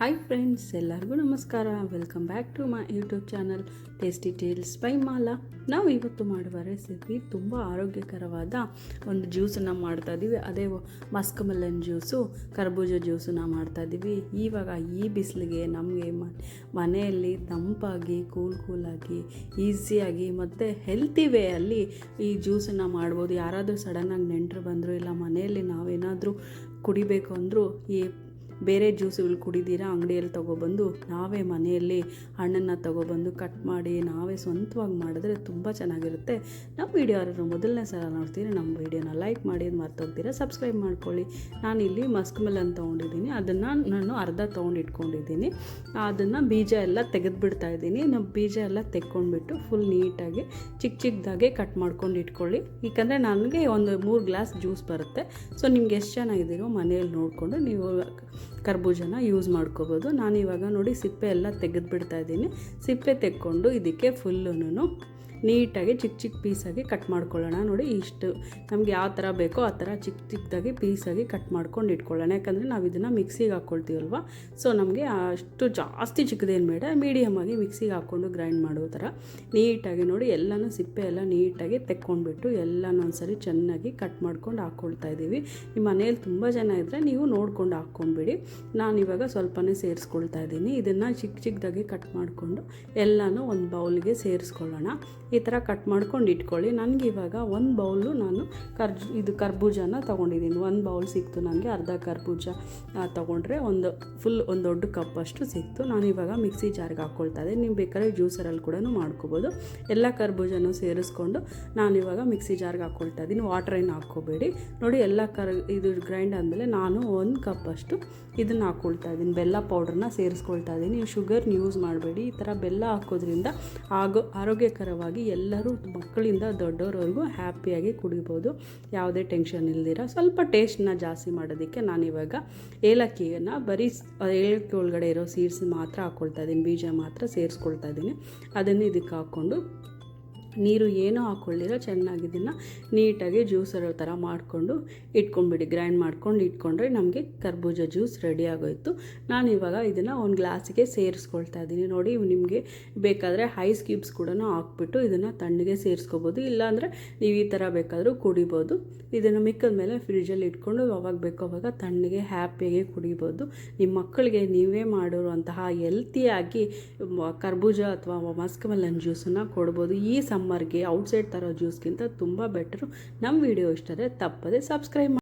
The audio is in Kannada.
ಹಾಯ್ ಫ್ರೆಂಡ್ಸ್ ಎಲ್ಲರಿಗೂ ನಮಸ್ಕಾರ. Welcome back to my YouTube channel tasty tales by Mala ನಾವು ಇವತ್ತು ಮಾಡುವ ರೆಸಿಪಿ ತುಂಬ ಆರೋಗ್ಯಕರವಾದ ಒಂದು ಜ್ಯೂಸನ್ನು ಮಾಡ್ತಾ ಇದ್ದೀವಿ ಅದೇ ಮಸ್ಕ್ ಮೆಲನ್ ಜ್ಯೂಸು ಕರ್ಬೂಜ ಜ್ಯೂಸನ್ನ ಮಾಡ್ತಾ ಇದ್ದೀವಿ ಇವಾಗ ಈ ಬಿಸಿಲಿಗೆ ನಮಗೆ ಮನೆಯಲ್ಲಿ ತಂಪಾಗಿ ಕೂಲ್ ಕೂಲಾಗಿ ಈಸಿಯಾಗಿ ಮತ್ತು ಹೆಲ್ತಿ ವೇಯಲ್ಲಿ ಈ ಜ್ಯೂಸನ್ನು ಮಾಡ್ಬೋದು. ಯಾರಾದರೂ ಸಡನ್ನಾಗಿ ನೆಂಟರು ಬಂದರು, ಇಲ್ಲ ಮನೆಯಲ್ಲಿ ನಾವೇನಾದರೂ ಕುಡಿಬೇಕು ಅಂದರೂ, ಈ ಬೇರೆ ಜ್ಯೂಸುಗಳು ಕುಡಿದಿರಾ, ಅಂಗಡಿಯಲ್ಲಿ ತೊಗೊಬಂದು ನಾವೇ ಮನೆಯಲ್ಲಿ ಹಣ್ಣನ್ನು ತೊಗೊಬಂದು ಕಟ್ ಮಾಡಿ ನಾವೇ ಸ್ವಂತವಾಗಿ ಮಾಡಿದ್ರೆ ತುಂಬ ಚೆನ್ನಾಗಿರುತ್ತೆ. ನಮ್ಮ ವೀಡಿಯೋ ಮೊದಲನೇ ಸಲ ನೋಡ್ತೀನಿ ನಮ್ಮ ವೀಡಿಯೋನ ಲೈಕ್ ಮಾಡಿ ಮರ್ತೋಗ್ತೀರಾ ಸಬ್ಸ್ಕ್ರೈಬ್ ಮಾಡ್ಕೊಳ್ಳಿ. ನಾನಿಲ್ಲಿ ಮಸ್ಕ್ ಮೆಲನ್ ತೊಗೊಂಡಿದ್ದೀನಿ, ಅದನ್ನು ನಾನು ಅರ್ಧ ತೊಗೊಂಡು ಇಟ್ಕೊಂಡಿದ್ದೀನಿ ಅದನ್ನು ಬೀಜ ಎಲ್ಲ ತೆಗೆದುಬಿಡ್ತಾ ಇದ್ದೀನಿ. ನಮ್ಮ ಬೀಜ ಎಲ್ಲ ತೆಕ್ಕೊಂಡ್ಬಿಟ್ಟು ಫುಲ್ ನೀಟಾಗಿ ಚಿಕ್ಕ ಚಿಕ್ಕದಾಗೆ ಕಟ್ ಮಾಡ್ಕೊಂಡು ಇಟ್ಕೊಳ್ಳಿ ಏಕೆಂದರೆ ನನಗೆ ಒಂದು ಮೂರು ಗ್ಲಾಸ್ ಜ್ಯೂಸ್ ಬರುತ್ತೆ. ಸೊ ನಿಮ್ಗೆ ಎಷ್ಟು ಚೆನ್ನಾಗಿದ್ದೀರೋ ಮನೆಯಲ್ಲಿ ನೋಡಿಕೊಂಡು ನೀವು ಕರ್ಬೂಜನ ಯೂಸ್ ಮಾಡ್ಕೋಬೋದು. ನಾನು ಇವಾಗ ನೋಡಿ ಸಿಪ್ಪೆ ಎಲ್ಲ ತೆಗೆದುಬಿಡ್ತಾ ಇದ್ದೀನಿ. ಸಿಪ್ಪೆ ತೆಕ್ಕೊಂಡು ಇದಕ್ಕೆ ಫುಲ್ಲೂ ನೀಟಾಗಿ ಚಿಕ್ಕ ಚಿಕ್ಕ ಪೀಸಾಗಿ ಕಟ್ ಮಾಡ್ಕೊಳ್ಳೋಣ. ನೋಡಿ ಇಷ್ಟು ನಮ್ಗೆ ಯಾವ ಥರ ಬೇಕೋ ಆ ಥರ ಚಿಕ್ಕ ಚಿಕ್ಕದಾಗಿ ಪೀಸಾಗಿ ಕಟ್ ಮಾಡ್ಕೊಂಡು ಇಟ್ಕೊಳ್ಳೋಣ. ಯಾಕಂದರೆ ನಾವು ಇದನ್ನು ಮಿಕ್ಸಿಗೆ ಹಾಕ್ಕೊಳ್ತೀವಲ್ವ? ಸೊ, ನಮಗೆ ಅಷ್ಟು ಜಾಸ್ತಿ ಚಿಕ್ಕದೇನು ಬೇಡ ಮೀಡಿಯಮಾಗಿ ಮಿಕ್ಸಿಗೆ ಹಾಕ್ಕೊಂಡು ಗ್ರೈಂಡ್ ಮಾಡೋ ಥರ. ನೀಟಾಗಿ ನೋಡಿ ಎಲ್ಲನೂ ಸಿಪ್ಪೆ ಎಲ್ಲ ನೀಟಾಗಿ ತೆಕ್ಕೊಂಡ್ಬಿಟ್ಟು ಎಲ್ಲನೂ ಒಂದ್ಸರಿ ಚೆನ್ನಾಗಿ ಕಟ್ ಮಾಡ್ಕೊಂಡು ಹಾಕ್ಕೊಳ್ತಾ ಇದ್ದೀವಿ. ನಿಮ್ಮ ಮನೇಲಿ ತುಂಬ ಜನ ಇದ್ದರೆ ನೀವು ನೋಡ್ಕೊಂಡು ಹಾಕ್ಕೊಂಡ್ಬಿಡಿ. ನಾನಿವಾಗ ಸ್ವಲ್ಪನೇ ಸೇರಿಸ್ಕೊಳ್ತಾ ಇದ್ದೀನಿ. ಇದನ್ನು ಚಿಕ್ಕ ಚಿಕ್ಕದಾಗಿ ಕಟ್ ಮಾಡಿಕೊಂಡು ಎಲ್ಲನೂ ಒಂದು ಬೌಲ್ಗೆ ಸೇರಿಸ್ಕೊಳ್ಳೋಣ. ಈ ಥರ ಕಟ್ ಮಾಡ್ಕೊಂಡು ಇಟ್ಕೊಳ್ಳಿ. ನನಗೆ ಇವಾಗ ಒಂದು ಬೌಲು ನಾನು ಕರ್ಜ್ ಇದು ಕರ್ಬೂಜನ ತೊಗೊಂಡಿದ್ದೀನಿ. ಒಂದು ಬೌಲ್ ಸಿಕ್ತು ನನಗೆ, ಅರ್ಧ ಕರ್ಬೂಜ ತೊಗೊಂಡ್ರೆ ಒಂದು ಫುಲ್ ಒಂದು ದೊಡ್ಡ ಕಪ್ಪಷ್ಟು ಸಿಕ್ತು. ನಾನು ಇವಾಗ ಮಿಕ್ಸಿ ಜಾರ್ಗೆ ಹಾಕ್ಕೊಳ್ತಾ ಇದ್ದೀನಿ. ನೀವು ಬೇಕಾದ್ರೆ ಜ್ಯೂಸರಲ್ಲಿ ಕೂಡ ಮಾಡ್ಕೋಬೋದು. ಎಲ್ಲ ಕರ್ಬೂಜನೂ ಸೇರಿಸ್ಕೊಂಡು ನಾನು ಇವಾಗ ಮಿಕ್ಸಿ ಜಾರ್ಗೆ ಹಾಕ್ಕೊಳ್ತಾ ಇದ್ದೀನಿ. ವಾಟರ್ ಏನು ಹಾಕ್ಕೋಬೇಡಿ. ನೋಡಿ, ಎಲ್ಲ ಕರ್, ಇದು ಗ್ರೈಂಡ್ ಆದಮೇಲೆ ನಾನು ಒಂದು ಕಪ್ ಅಷ್ಟು ಇದನ್ನು ಹಾಕ್ಕೊಳ್ತಾ ಇದ್ದೀನಿ. ಬೆಲ್ಲ ಪೌಡ್ರನ್ನ ಸೇರಿಸ್ಕೊಳ್ತಾ ಇದ್ದೀನಿ. ನೀವು ಶುಗರ್ನ ಯೂಸ್ ಮಾಡಬೇಡಿ. ಈ ಥರ ಬೆಲ್ಲ ಹಾಕೋದ್ರಿಂದ ಆಗೋ, ಆರೋಗ್ಯಕರವಾಗಿ ಎಲ್ಲರೂ ಮಕ್ಕಳಿಂದ ದೊಡ್ಡವ್ರವರೆಗೂ ಹ್ಯಾಪಿಯಾಗಿ ಕುಡಿಬೋದು. ಯಾವುದೇ ಟೆನ್ಷನ್ ಇಲ್ದಿರ. ಸ್ವಲ್ಪ ಟೇಸ್ಟನ್ನ ಜಾಸ್ತಿ ಮಾಡೋದಕ್ಕೆ ನಾನಿವಾಗ ಏಲಕ್ಕಿಯನ್ನು ಬರೀ ಏಲಕ್ಕಿ ಒಳಗಡೆ ಇರೋ ಸೀಡ್ಸ್ ಮಾತ್ರ ಹಾಕ್ಕೊಳ್ತಾ ಇದ್ದೀನಿ. ಬೀಜ ಮಾತ್ರ ಸೇರಿಸ್ಕೊಳ್ತಾ ಇದ್ದೀನಿ. ಅದನ್ನು ಇದಕ್ಕೆ ಹಾಕ್ಕೊಂಡು ನೀರು ಏನೂ ಹಾಕ್ಕೊಳ್ಳಿರ ಚೆನ್ನಾಗಿ ಇದನ್ನು ನೀಟಾಗಿ ಜ್ಯೂಸರ ಥರ ಮಾಡಿಕೊಂಡು ಇಟ್ಕೊಂಡ್ಬಿಡಿ ಗ್ರೈಂಡ್ ಮಾಡ್ಕೊಂಡು ಇಟ್ಕೊಂಡ್ರೆ ನಮಗೆ ಕರ್ಬೂಜ ಜ್ಯೂಸ್ ರೆಡಿ ಆಗೋಯಿತು. ನಾನು ಇವಾಗ ಇದನ್ನು ಒಂದು ಗ್ಲಾಸಿಗೆ ಸೇರಿಸ್ಕೊಳ್ತಾ ಇದ್ದೀನಿ ನೋಡಿ ನಿಮಗೆ ಬೇಕಾದರೆ ಐಸ್ ಕ್ಯೂಬ್ಸ್ ಕೂಡ ಹಾಕ್ಬಿಟ್ಟು ಇದನ್ನು ತಣ್ಣಗೆ ಸೇರಿಸ್ಕೋಬೋದು. ಇಲ್ಲಾಂದರೆ ನೀವು ಈ ಥರ ಬೇಕಾದರೂ ಕುಡಿಬೋದು. ಇದನ್ನು ಮಿಕ್ಕದ ಮೇಲೆ ಫ್ರಿಡ್ಜಲ್ಲಿ ಇಟ್ಕೊಂಡು ಅವಾಗ ಬೇಕೋ ಅವಾಗ ತಣ್ಣಗೆ ಹ್ಯಾಪಿಯಾಗಿ ಕುಡಿಬೋದು. ನಿಮ್ಮ ಮಕ್ಕಳಿಗೆ ನೀವೇ ಮಾಡಿರುವಂತಹ ಹೆಲ್ತಿಯಾಗಿ ಕರ್ಬೂಜ ಅಥವಾ ಮಸ್ಕ್ ಮೆಲನ್ ಜ್ಯೂಸನ್ನು ಕೊಡ್ಬೋದು. ಈ ಸಮ್ಮರ್ಗೆ ಔಟ್ಸೈಡ್ ತರೋ ಜ್ಯೂಸ್ಗಿಂತ ತುಂಬ ಬೆಟ್ರು ನಮ್ಮ ವಿಡಿಯೋ ಆದರೆ ತಪ್ಪದೆ ಸಬ್ಸ್ಕ್ರೈಬ್